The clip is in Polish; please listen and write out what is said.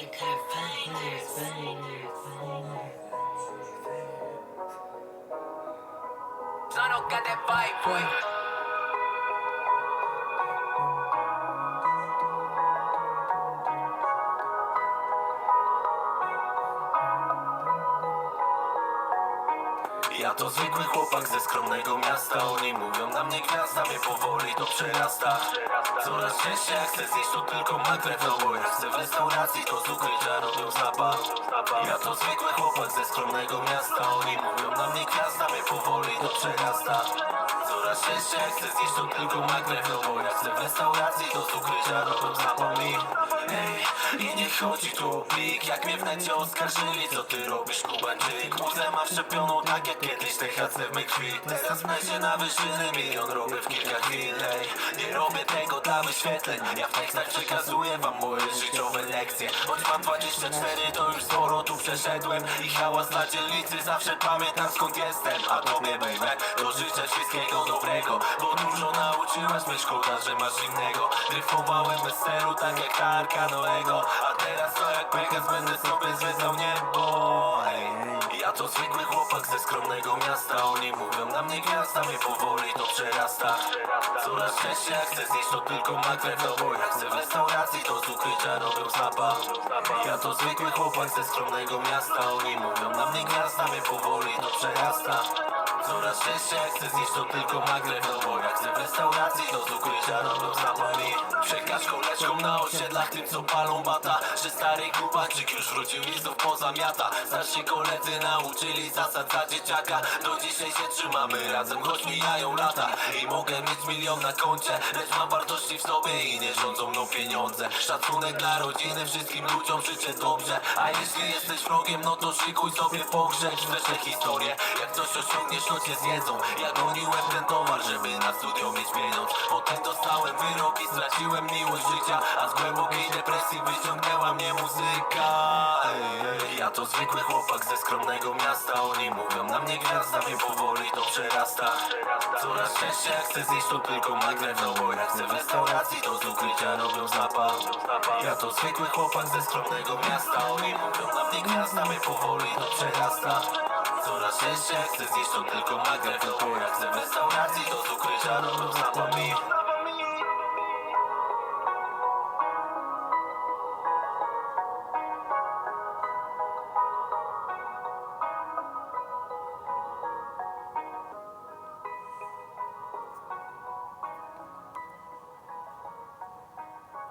Son got that vibe, boy. Ja to zwykły chłopak ze skromnego miasta. Oni mówią na mnie gwiazda, mnie powoli to przerasta. Coraz częściej jak chcę zjeść to tylko magrew No bo jak chcę w restauracji to z ukrycia robią zapach. Ja to zwykły chłopak ze skromnego miasta. Oni mówią na mnie gwiazda, mnie powoli to przerasta. Coraz częściej jak chcę zjeść to tylko magrew No bo jak chcę w restauracji to z ukrycia robią zapach Ej, i nie chodzi tu o plik Jak mnie w necie oskarżyli. Co ty robisz Kubańczyk Muzę mam szczepioną tak jak kiedyś THC w mej krwi Teraz się na wyżyny Milion robię w kilka chwil Ej, Nie robię tego dla wyświetleń. Ja w tekstach przekazuję wam moje życiowe lekcje Choć mam 24 to już sporo tu przeszedłem. I hałas na dzielnicy zawsze pamiętam skąd jestem. A tobie baby do życzę wszystkiego dobrego. Bo dużo nauczyłaś mnie szkoda, że masz innego. Dryfowałem bez celu tak jak tarka Noego. A teraz to jak Pegas będę sobie zwiedzał chłopak ze skromnego miasta. Oni mówią na mnie gwiazda, mnie powoli to przerasta. Coraz częściej jak chcę zjeść to tylko magrew No bo jak chcę w restauracji to z ukrycia robią zapach Ja to zwykły chłopak ze skromnego miasta. Oni mówią na mnie gwiazda, mnie powoli to przerasta. Coraz częściej jak chcę zjeść to tylko magrew No bo tym co palą bata Że stary kubańczyk już wrócił i znów pozamiata Starsi koledzy nauczyli zasad za dzieciaka. Do dzisiaj się trzymamy razem, choć mijają lata. I mogę mieć milion na koncie Lecz mam wartości w sobie i nie rządzą mną pieniądze. Szacunek dla rodziny, wszystkim ludziom życzę dobrze. A jeśli jesteś wrogiem, no to szykuj sobie pogrzeb. Śmieszne historie, jak coś osiągniesz, to cię zjedzą. Ja goniłem ten towar, żeby na studio mieć pieniądz. Potem dostałem wyrok i straciłem miłość życia Depresji wyciągnęła mnie muzyka. Ja to zwykły chłopak ze skromnego miasta. Oni mówią na mnie gwiazda, mnie powoli to przerasta. Coraz częściej jak chcę zjeść to tylko magrew No bo jak chcę w restauracji to z ukrycia robią zapach Ja to zwykły chłopak ze skromnego miasta. Oni mówią na mnie gwiazda, mnie powoli to przerasta. Coraz częściej jak chcę zjeść to tylko magrew No bo jak chcę w restauracji to z ukrycia robią zapach